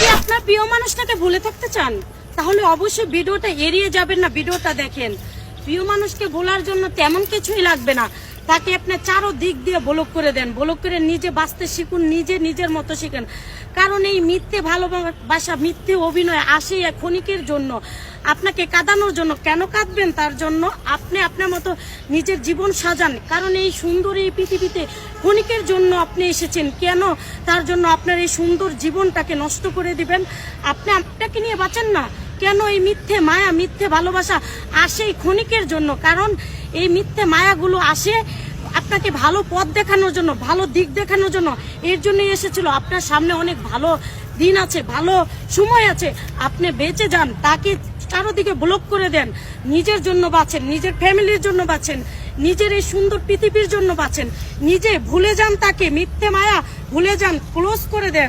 কি আপনার প্রিয় মানুষটাকে ভুলে থাকতে চান? তাহলে অবশ্যই ভিডিওটা এড়িয়ে যাবেন না, ভিডিওটা দেখেন। প্রিয় মানুষকে ভোলার জন্য তেমন কিছুই লাগবে না। তাকে আপনি চারো দিক দিয়ে ব্লক করে দেন, ব্লক করে নিজে বাঁচতে শিখুন, নিজে নিজের মতো শিখেন। কারণ এই মিথ্যে ভালোবাসা, মিথ্যে অভিনয় আসে ক্ষণিকের জন্য। আপনাকে কাঁদানোর জন্য। কেন কাঁদবেন? তার জন্য আপনি আপনার মতো নিজের জীবন সাজান। কারণ এই সুন্দর এই পৃথিবীতে ক্ষণিকের জন্য আপনি এসেছেন। কেন? তার জন্য আপনার এই সুন্দর জীবনটাকে নষ্ট করে দিবেন। আপনি আপনাকে নিয়ে বাঁচেন না। কেন এই মিথ্যে মায়া, মিথ্যে ভালোবাসা আসে এই ক্ষণিকের জন্য? কারণ এই মিথ্যে মায়াগুলো আসে আপনাকে ভালো পথ দেখানোর জন্য, ভালো দিক দেখানোর জন্য। এর জন্যই এসেছিল। আপনার সামনে অনেক ভালো দিন আছে, ভালো সময় আছে। আপনি বেঁচে যান, তাকে চারোদিকে ব্লক করে দেন। নিজের জন্য বাঁচেন, নিজের ফ্যামিলির জন্য বাঁচেন, নিজের এই সুন্দর পৃথিবীর জন্য বাঁচেন। নিজে ভুলে যান তাকে, মিথ্যে মায়া ভুলে যান ক্লোজ করে দেন।